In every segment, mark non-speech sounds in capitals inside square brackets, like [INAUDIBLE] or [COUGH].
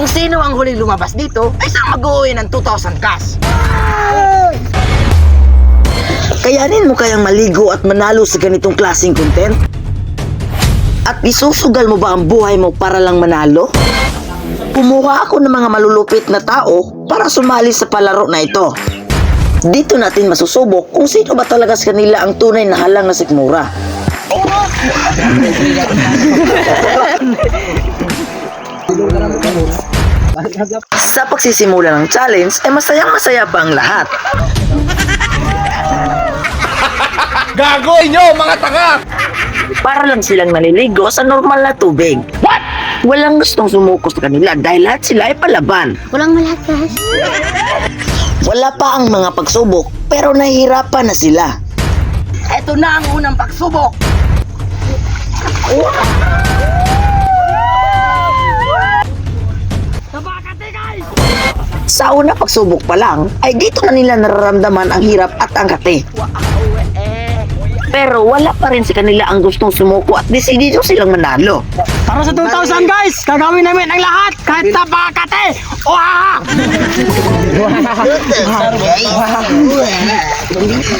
Kung sino ang huling lumabas dito, ay siyang mag-uwi ng 2,000 cash. Kayanin mo kayang maligo at manalo sa ganitong klaseng content? At isusugal mo ba ang buhay mo para lang manalo? Kumuha ako ng mga malulupit na tao para sumali sa palaro na ito. Dito natin masusubok kung sino ba talaga sa kanila ang tunay na halang na sikmura. [LAUGHS] Sa pagsisimula ng challenge ay masayang masaya pa ang lahat. Gago inyo, mga tanga! Para lang silang naliligo sa normal na tubig. What? Walang gustong sumuko sa kanila dahil lahat sila ay palaban. Walang malakas. Wala pa ang mga pagsubok pero nahihirapan na sila. Ito na ang unang pagsubok. Sa una pagsubok pa lang, ay dito na nila nararamdaman ang hirap at ang kate. Pero wala pa rin sa kanila ang gustong sumuko at desidido silang manalo. Para sa 2,000 guys, gagawin namin ang lahat kahit napakate. Wah!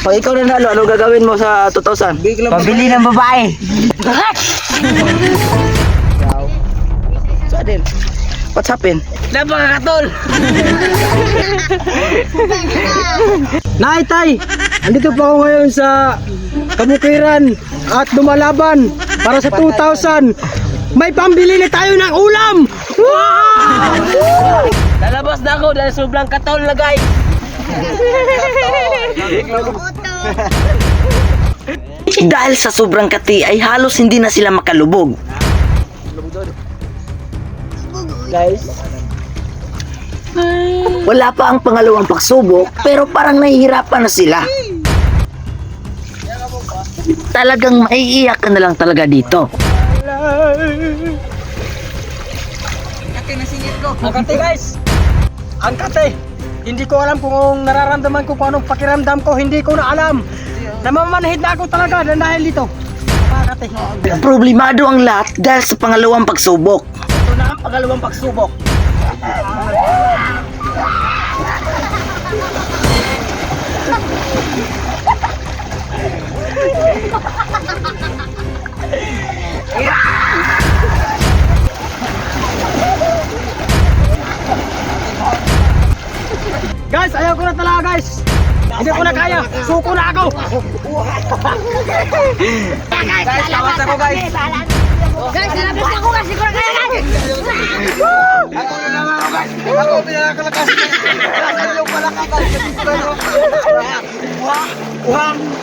Pag ikaw nanalo, ano gagawin mo sa 2,000? Pabili ng babae. What's happened? Napakakatol. [LAUGHS] Nay, tay, andito pa ako ngayon sa kabukiran at lumalaban para sa 2,000. May pambili na tayo ng ulam! Wow! Lalabas na ako dahil sobrang katol na guys. Dahil sa sobrang kati ay halos hindi na sila makalubog. Guys, Wala pa ang pangalawang pagsubok pero parang nahihirapan na sila. Talagang maiiyak ka na lang talaga dito. ang kate guys. Ang kate. Hindi ko alam kung nararamdaman ko kung anong pakiramdam ko. Hindi ko na alam. Namamanhid na ako talaga dahil dito. Napakakate. Problemado ang lahat dahil sa pangalawang pagsubok. Ito na ang pangalawang pagsubok. Guys, ayaw ko na talaga guys. Hindi ko na kaya. Suko na ako. guys, lawas ako guys. Guys, nalabas na ako kasi ko na kaya. Ako pinakalakas. Nasaan yung ko na yung... Wah!